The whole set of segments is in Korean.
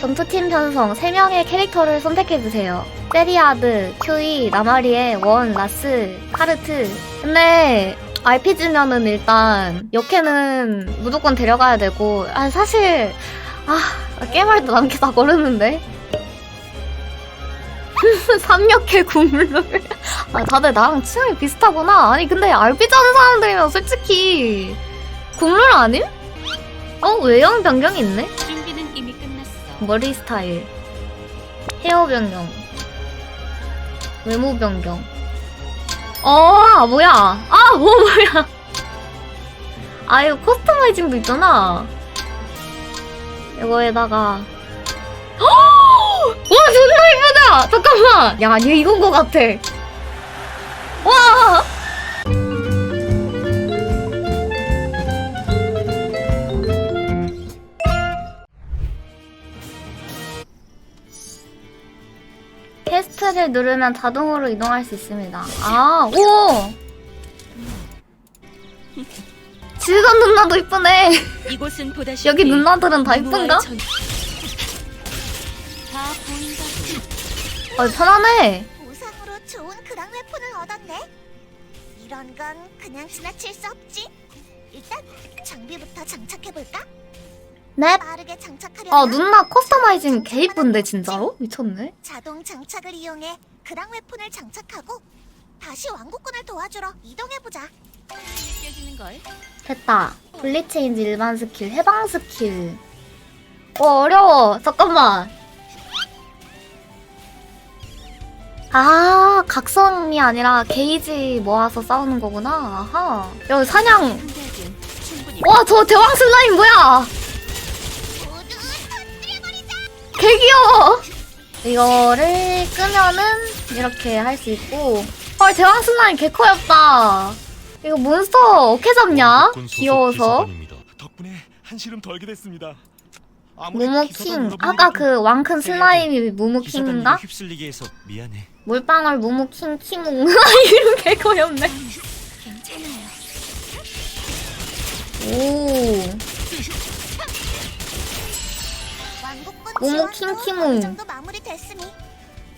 전투팀 편성 3명의 캐릭터를 선택해주세요. 세리아드, 큐이, 나마리에, 원, 라스, 카르트. 근데 RPG면은 일단 역캐는 무조건 데려가야 되고 아 사실 아 게임할 때 남게 다 거르는데 삼역캐 국룰 아 다들 나랑 취향이 비슷하구나 아니 근데 RPG 하는 사람들이면 솔직히 국룰 아님? 어 외형 변경이 있네? 머리 스타일, 헤어 변경, 외모 변경. 어, 뭐야? 아, 뭐, 뭐야? 아, 이거 커스터마이징도 있잖아. 이거에다가. 헉! 와, 존나 이쁘다! 잠깐만! 야, 얘 이건 거 같아. 와! 퀘스트를 누르면 자동으로 이동할 수 있습니다. 아, 오! 질감 누나도 이쁘네. 이곳은 여기 누나들은 다 이쁜가? 전- 다. 어, 편하네. 보상으로 좋은 그랑 웨폰을 얻었네. 이런 건 그냥 지나칠 수 없지. 일단 장비부터 장착해 볼까? 네. 빠르게 장착하려면 아, 누나 커스터마이징 개 이쁜데, 진짜로? 미쳤네. 자동 장착을 이용해 그랑 웨폰을 장착하고 다시 왕국군을 도와주러 이동해보자. 느껴지는 걸. 됐다. 블리체인지 일반 스킬, 해방 스킬. 어, 어려워. 잠깐만. 아, 각성이 아니라 게이지 모아서 싸우는 거구나. 아하. 여기 사냥. 충분히 와, 저 대왕 슬라임 뭐야? 개 귀여워. 이거를 끄면은 이렇게 할 수 있고. 헐, 대왕 슬라임 개 커엽다. 이거 몬스터 어떻게 잡냐? 귀여워서. 덕분에 한시름 덜게 됐습니다. 무무킹. 아까 그 왕큰 슬라임이 무무킹인가? 휩쓸리게 해서 미안해. 물방울 무무킹 키몽. 이름 개 커엽네. 괜찮아요. 오. 모모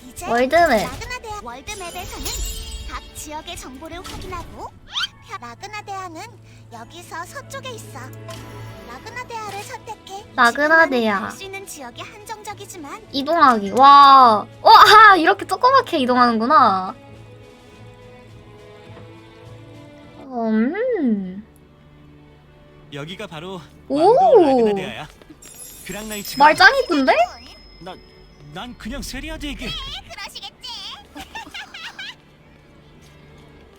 이제 월드맵. 라그나데아 월드맵에서는 각 지역의 정보를 확인하고 펴- 라그나데아는 여기서 서쪽에 있어. 라그나데아를 선택해. 라그나데아. 갈수 있는 지역이 한정적이지만 이동하기. 와. 와, 아, 이렇게 조그맣게 이동하는구나. 음. 여기가 바로 오. 왕도 라그나데아야. 그랑나이츠가 말 짱 이쁜데? 나, 난 그냥 세리아드에게 그러시겠지.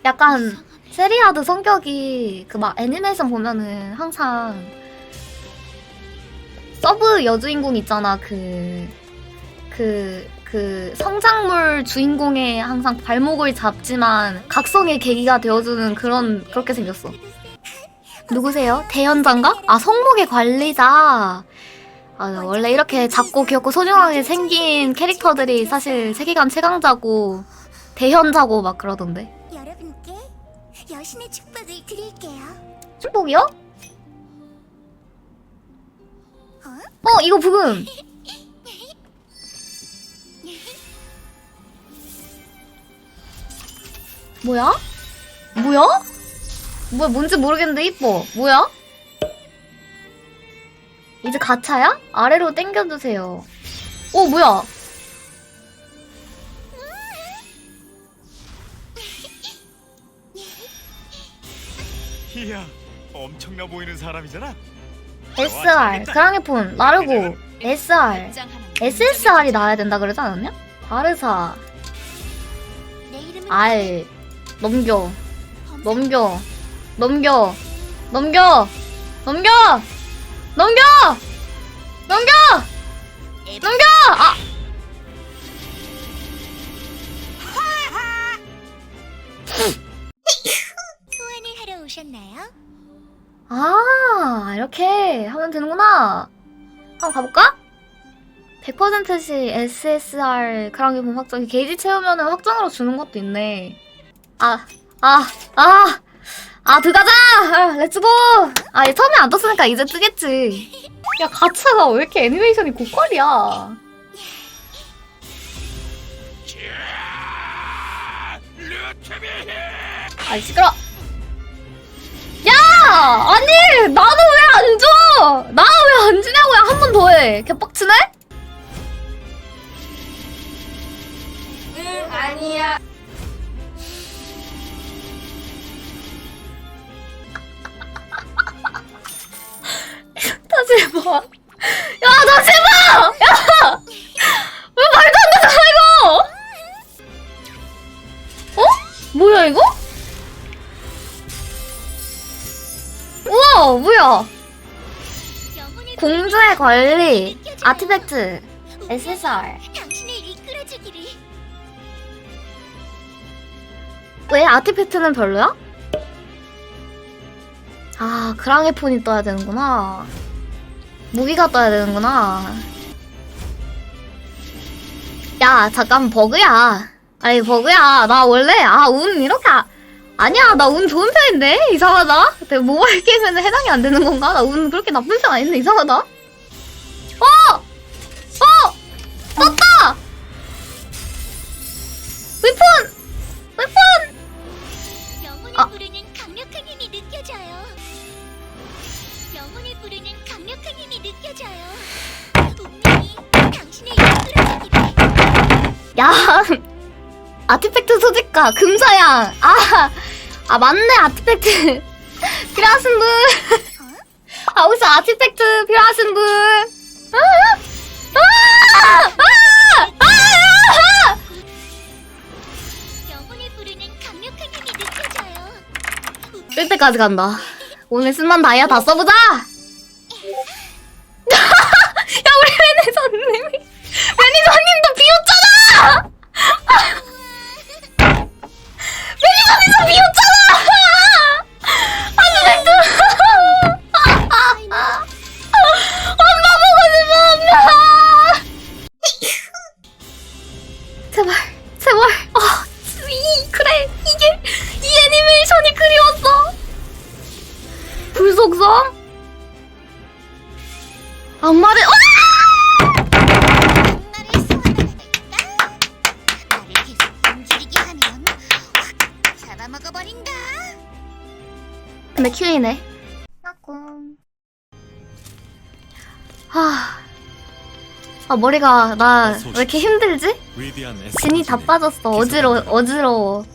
약간 세리아드 성격이 그 막 애니메이션 보면은 항상 서브 여주인공 있잖아 그 그, 그 성장물 주인공의 항상 발목을 잡지만 각성의 계기가 되어주는 그런 그렇게 생겼어. 누구세요? 대현장가? 아 성목의 관리자. 아, 원래 이렇게 작고 귀엽고 소중하게 생긴 캐릭터들이 사실 세계관 최강자고 대현자고 막 그러던데. 여러분께 여신의 축복을 드릴게요. 축복이요? 어? 어 이거 부금 뭐야? 뭐야? 뭐야 뭔지 모르겠는데 이뻐 뭐야? 이제 가차야? 아래로 당겨주세요. 어 뭐야? 이야 엄청나 보이는 사람이잖아. SR 그랑이폰 나르고. SR. SSR이 나와야 된다 그러지 않았냐? 바르사. R 넘겨. 넘겨. 넘겨. 넘겨. 넘겨 넘겨 넘겨 넘겨 아 소환을 하러 오셨나요? 아, 이렇게 하면 되는구나. 한번 가볼까? 100%시 SSR 크랑기 본 확정. 게이지 채우면 확정으로 주는 것도 있네. 아, 아, 아, 아 들어가자! 아, 렛츠고 아 얘 처음에 안 떴으니까 이제 뜨겠지. 야 가차가 왜 이렇게 애니메이션이 고퀄이야? 아이 시끄러. 야! 아니 나는 왜 안 줘? 나는 왜안 주냐고요 한번 더 해. 개빡치네? 응 아니야 해봐 야 다시 해봐 야! 왜 말도 안 되잖아 이거 어? 뭐야 이거? 우와 뭐야 공주의 권리 아티팩트 SSR. 왜 아티팩트는 별로야? 아 그랑의 폰이 떠야 되는구나 무기가 떠야 되는구나 야 잠깐 버그야 아니 버그야 나 원래 아 운 이렇게 아, 아니야 나 운 좋은 편인데 이상하다 내 모바일 게임에는 해당이 안 되는 건가 나 운 그렇게 나쁜 편 아닌데 이상하다 어! 어! 떴다! 위폰! 위폰! 야 아티팩트 소지가 금사양. 아, 아 맞네 아티팩트. 필요하신 분. 아, 혹시 아티팩트 필요하신 분? 아, 아, 아, 아, 아, 영혼을 부르는 강력한 힘이 느껴져요. 뜰 때까지 간다. 오늘 쓴만 다이아 다 써보자! 야 우리 매니저님이 매니저님 불속성 악마를 어! 나를 소환하니까 나를 계속 움직이게 하면 확 잡아먹어버린다. 근데 큐이네 하... 아 머리가 나 왜 이렇게 힘들지? 위대한 진이 다 빠졌어 어지러워 어지러워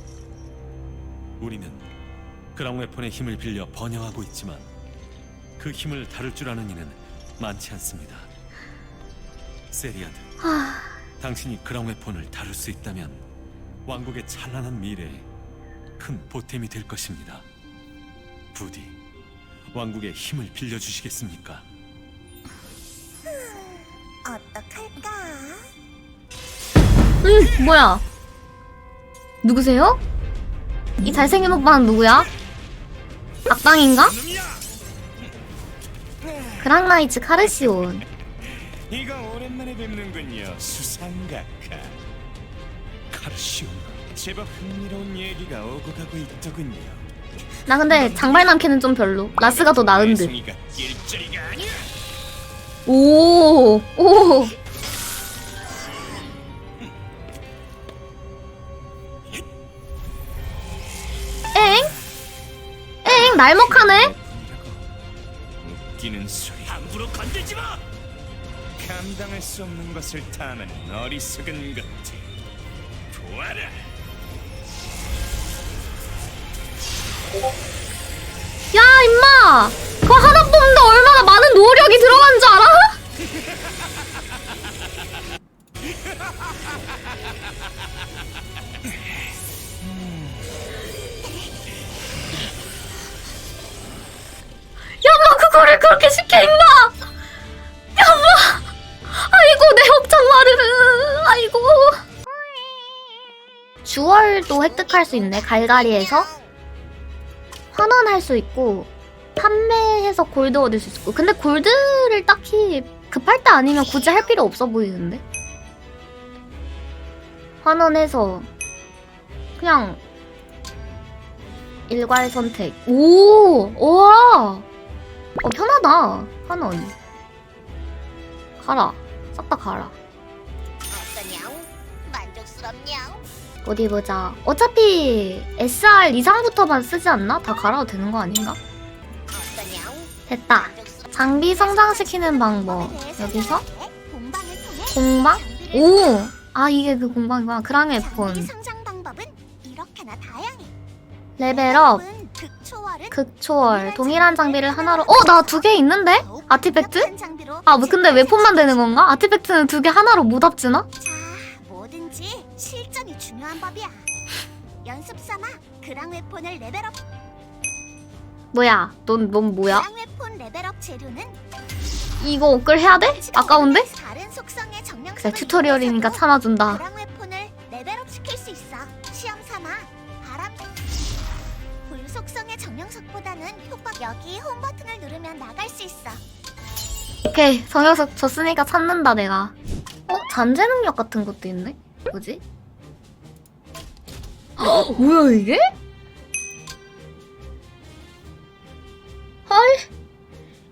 우리는 그랑웨폰의 힘을 빌려 번영하고 있지만 그 힘을 다룰 줄 아는 이는 많지 않습니다. 세리아드, 하... 당신이 그랑웨폰을 다룰 수 있다면 왕국의 찬란한 미래에 큰 보탬이 될 것입니다. 부디 왕국의 힘을 빌려주시겠습니까? 어떡할까? 응 뭐야 누구세요? 이 잘생긴 오빠는 누구야? 악당인가? 그랑나이츠 카르시온 이거 오랜만에 뵙는군요. 수상각하. 카르시온, 제법 흥미로운 얘기가 오고 가고 있더군요. 나 근데 장발남 캐는 좀 별로 라스가 더 나은 듯 송이가 낄자리가 아니야. 오, 오. 엥? 엥, 날먹하네? 웃기는 소리. 함부로 건들지 마. 감당할 수 없는 것을 탐하는 어리석은 것들. 보아라. 야, 임마! 그거 하나 뽑는데 얼마나 많은 노력이 들어간 줄 알아? 그렇게 쉽게 임마! 야, 뭐! 아이고, 내 협찬 마르르! 아이고. 주얼도 획득할 수 있네, 갈갈이에서. 환원할 수 있고 판매해서 골드 얻을 수 있고 근데 골드를 딱히 급할 때 아니면 굳이 할 필요 없어 보이는데 환원해서 그냥 일괄 선택. 오, 우와. 어, 편하다. 한원. 가라. 싹 다 가라. 어떠냐? 만족스럽냐? 어디 보자. 어차피 SR 이상부터만 쓰지 않나? 다 갈아도 되는 거 아닌가? 어떠냐? 됐다. 장비 성장시키는 방법. 여기서 공방? 오! 아, 이게 그 공방이구나. 그랑의 폰. 레벨업. 극초월. 동일한 장비를 하나로. 어, 나 두 개 있는데? 아티팩트? 아, 뭐 근데 웨폰만 되는 건가? 아티팩트는 두 개 하나로 못 합치나? 자, 뭐든지 실전이 중요한 법이야. 연습 삼아 그랑 웨폰을 레벨업. 뭐야? 넌, 넌 뭐야? 그랑 웨폰 레벨업 재료는 이거 업글 해야 돼? 아까운데? 다른 속성의 정령성을 그래, 튜토리얼이니까 참아준다. 그랑 웨폰을 레벨업 시킬 수 있어. 시험 삼아 바람. 불 속성의 정령석보다는 효과 여기 홈 버튼을 누르면 나갈 수 있어. 오케이. 정혁석 줬으니까 찾는다, 내가. 어? 잠재 능력 같은 것도 있네? 뭐지? 헉, 뭐야, 이게? 헐.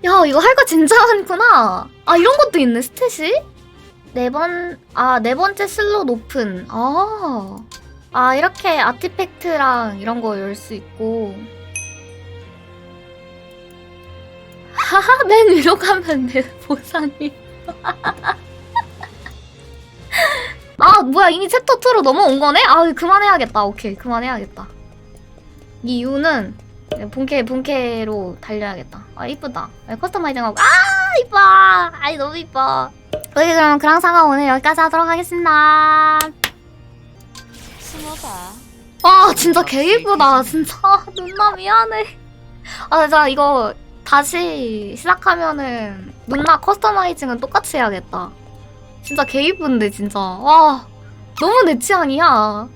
야, 이거 할 거 진짜 많구나. 아, 이런 것도 있네, 스탯이? 네 번, 아, 네 번째 슬롯 오픈. 아. 아, 이렇게 아티팩트랑 이런 거 열 수 있고. 하하, 맨 위로 가면 내 보상이. 아, 뭐야, 이미 챕터 2로 넘어온 거네? 아, 그만해야겠다. 오케이, 그만해야겠다. 이 이유는 본캐, 본캐로 달려야겠다. 아, 이쁘다. 아, 커스터마이징하고. 아, 이뻐! 아이, 너무 이뻐. 오케이, 그럼 그랑사가 오늘 여기까지 하도록 하겠습니다. 숨어봐. 아, 진짜 개 이쁘다. 진짜. 누나 미안해. 아, 진짜 이거 다시 시작하면은 누나 커스터마이징은 똑같이 해야겠다. 진짜 개 이쁜데, 진짜. 와, 너무 내 취향이야.